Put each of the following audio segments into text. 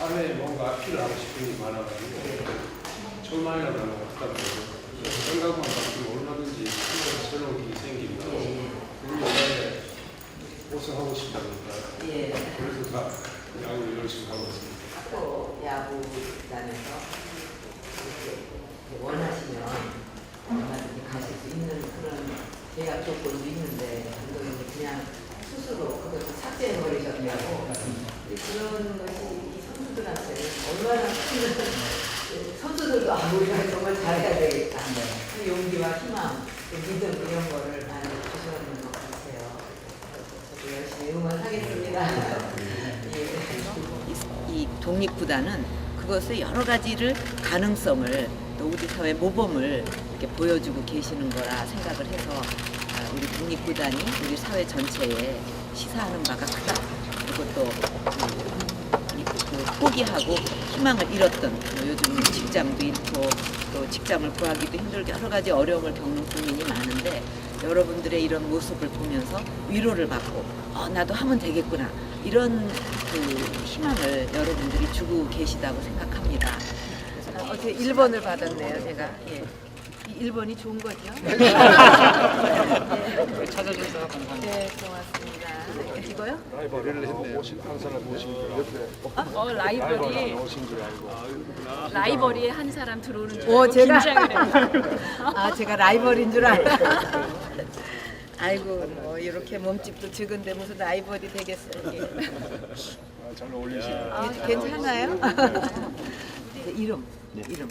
사회에 뭔가 어필을 하고 싶은 게 많아가지고 절망이라고 하는 것 같다고요. 생각만 바뀌면 얼마든지 새로운 길이 생깁니다. 우리 원래 우승하고 싶다 보니까 예. 그래서 다 야구를 열심히 하고 있습니다. 학교 야구단에서 이렇게 원하시면 얼마든지 가실 수 있는 그런 계약 조건도 있는데 감독님이 그냥 스스로 그것을 삭제해 버리셨냐고 그런 것이 이 선수들한테는 얼마나 큰 선수들도 아 우리가 정말 잘해야 되겠다 그 용기와 희망 그 믿음 이런 거를 많이 주셨는 것 같아요. 저도 열심히 응원하겠습니다. 예. 이 독립구단은 그것을 여러 가지를 가능성을 또 우리 사회 모범을 이렇게 보여주고 계시는 거라 생각을 해서 아, 우리 독립구단이 우리 사회 전체에 시사하는 바가 크다. 그리고 또 포기하고 희망을 잃었던 뭐 요즘 직장도 잃고 또 직장을 구하기도 힘들게 여러 가지 어려움을 겪는 국민이 많은데 여러분들의 이런 모습을 보면서 위로를 받고 어, 나도 하면 되겠구나 이런 그 희망을 여러분들이 주고 계시다고 생각합니다. 그래서 아, 어떻게 1번을 받았네요, 제가. 예. 이 1번이 좋은 거죠? 예. 찾아주셔서 감사합니다. 네, 고맙습니다. 이거요? 라이벌을 했네요. 한 사람 모신 분 옆에 어 라이벌이 오신 줄 알고. 라이벌이 한 사람 들어오는 줄 오, 알고 제가? 긴장을 해요. 아, 제가 라이벌인 줄 알아. 아이고, 뭐 이렇게 몸집도 적은데 무슨 라이벌이 되겠어요. 이게. 아, 잘 어울리시네요. 예, 괜찮아요? 이제 이름, 이름.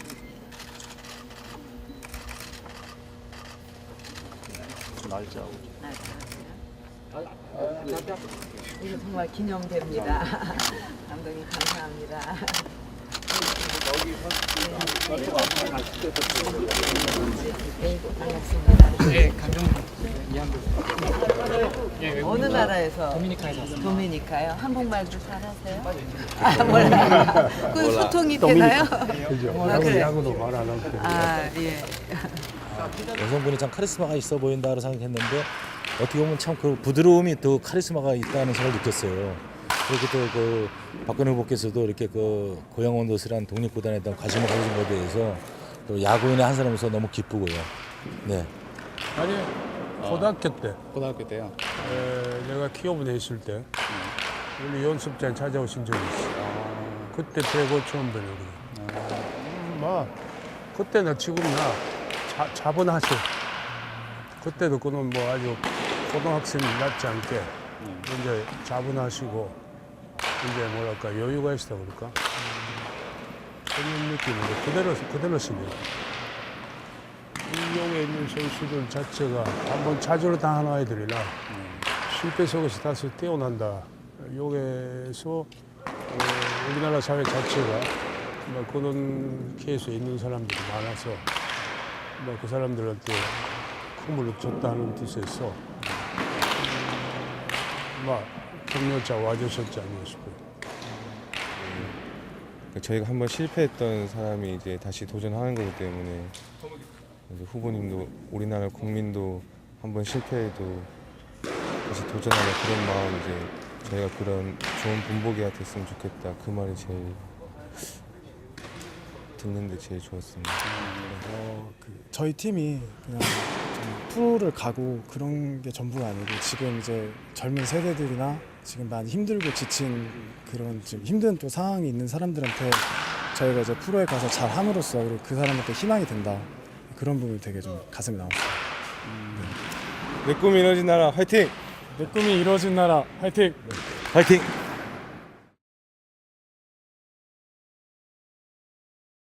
날짜하고. 날짜. 이거 정말 기념됩니다. 감독님 감사합니다. 네, 반갑습니다. 네. 예, 어느 나라에서? 도미니카에서 왔습니다. 도미니카요? 한국말도 잘하세요? 아, 몰라요. 그 소통이 되나요? 그죠. 아, 그래요? 야구도 말안 하고. 아, 예. 여성분이 참 카리스마가 있어 보인다 고 생각했는데 어떻게 보면 참 그 부드러움이 더 카리스마가 있다는 생각을 느꼈어요. 그렇게 또그 박근혜 후보께서도 이렇게 그 고향 원더스란 독립구단에 대한 관심을 가진 것에 대해서 또 야구인의 한 사람으로서 너무 기쁘고요. 네. 아니 고등학교 때 고등학교 때요. 에, 내가 키워부대 있을 때 우리 연습장 찾아오신 적이 있어. 그때 빼고 처음 거야. 음, 뭐 그때나 지금나 자, 자본하셔. 그때도 그는 뭐 아주 고등학생 같지 않게 이제 자본하시고 이제 뭐랄까 여유가 있다 그럴까 그런 느낌으로 그대로 그대로시네요. 이용에 있는 선수들 자체가 한번 좌절을 당한 아이들이라 실패 속에서 다시 깨어난다. 여기에서 어, 우리나라 사회 자체가 뭐 그런 케이스에 있는 사람들이 많아서 뭐 그 사람들한테 큰물을 줬다는 뜻에서 음, 막 격려자 와주셨지 싶어요. 그러니까 저희가 한번 실패했던 사람이 이제 다시 도전하는 거기 때문에 이제 후보님도 우리나라 국민도 한번 실패해도 다시 도전하는 그런 마음 이제 저희가 그런 좋은 본보기가 됐으면 좋겠다 그 말이 제일 듣는데 제일 좋았습니다. 어, 그 저희 팀이 그냥 좀 프로를 가고 그런 게 전부가 아니고 지금 이제 젊은 세대들이나 지금 많이 힘들고 지친 그런 지금 힘든 또 상황이 있는 사람들한테 저희가 이제 프로에 가서 잘 함으로써 그리고 그 사람한테 희망이 된다 그런 부분이 되게 좀 가슴이 나왔어요. 내 꿈이 이루어진 나라 화이팅! 내 꿈이 이루어진 나라 화이팅! 화이팅!